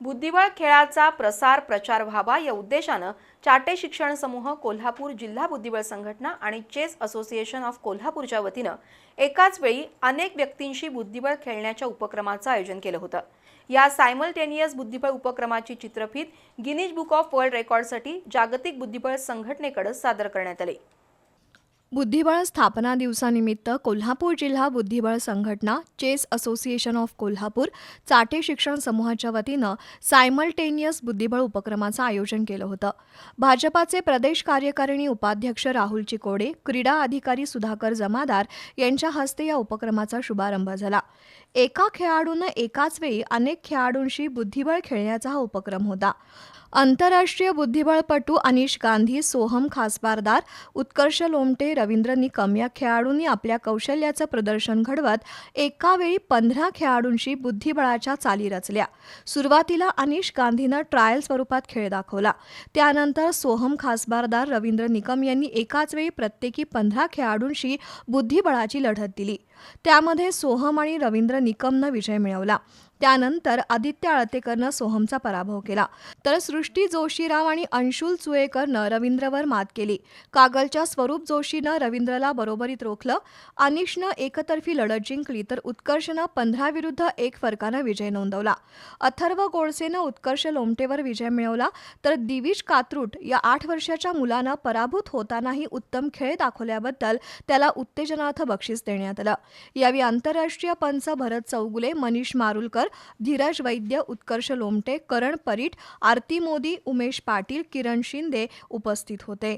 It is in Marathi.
बुद्धिबळ खेळाचा प्रसार प्रचार व्हावा या उद्देशानं चाटे शिक्षण समूह कोल्हापूर जिल्हा बुद्धिबळ संघटना आणि चेस असोसिएशन ऑफ कोल्हापूरच्या वतीनं एकाच वेळी अनेक व्यक्तींशी बुद्धिबळ खेळण्याच्या उपक्रमाचं आयोजन केलं होतं. या सायमल्टेनियस बुद्धिबळ उपक्रमाची चित्रफित गिनीज बुक ऑफ वर्ल्ड रेकॉर्डसाठी जागतिक बुद्धिबळ संघटनेकडे सादर करण्यात आली. बुद्धिबळ स्थापना दिवसानिमित्त कोल्हापूर जिल्हा बुद्धिबळ संघटना chess association of Kolhapur Chate शिक्षण समूहाच्या वतीनं सायमल्टेनियस बुद्धिबळ उपक्रमाचं आयोजन केलं होतं. भाजपाचे प्रदेश कार्यकारिणी उपाध्यक्ष राहुल चिकोडे क्रीडा अधिकारी सुधाकर जमादार यांच्या हस्ते या उपक्रमाचा शुभारंभ झाला. एका खेळाडूनं एकाच वेळी अनेक खेळाडूंशी बुद्धिबळ खेळण्याचा हा उपक्रम होता. आंतरराष्ट्रीय बुद्धिबळपटू अनिश गांधी सोहम खासबारदार उत्कर्ष लोमटे रवींद्र निकम या खेळाडूंनी आपल्या कौशल्याचं प्रदर्शन घडवत एकावेळी पंधरा खेळाडूंशी बुद्धिबळाच्या चाली रचल्या. सुरुवातीला अनिश गांधीनं ट्रायल स्वरूपात खेळ दाखवला. त्यानंतर सोहम खासबारदार रवींद्र निकम यांनी एकाच वेळी प्रत्येकी पंधरा खेळाडूंशी बुद्धिबळाची लढत दिली. त्यामध्ये सोहम आणि रवींद्र निकमनं विजय मिळवला. त्यानंतर आदित्य आळतेकरनं सोहमचा पराभव केला. तर सृष्टी जोशीराव आणि अंशुल चुएकरनं रवींद्रवर मात केली. कागलच्या स्वरूप जोशीनं रवींद्रला बरोबरीत रोखलं. अनिशनं एकतर्फी लढत जिंकली तर उत्कर्षनं पंधरा विरुद्ध एक फरकानं विजय नोंदवला. अथर्व गोडसेनं उत्कर्ष लोमटेवर विजय मिळवला. तर दिविश कात्रुट या आठ वर्षाच्या मुलानं पराभूत होतानाही उत्तम खेळ दाखवल्याबद्दल त्याला उत्तेजनार्थ बक्षीस देण्यात आलं. यावेळी आंतरराष्ट्रीय पंच भरत चौगुले मनीष मारुलकर धीरज वैद्य उत्कर्ष लोमटे करण परीट आरती मोदी उमेश पाटील किरण शिंदे उपस्थित होते.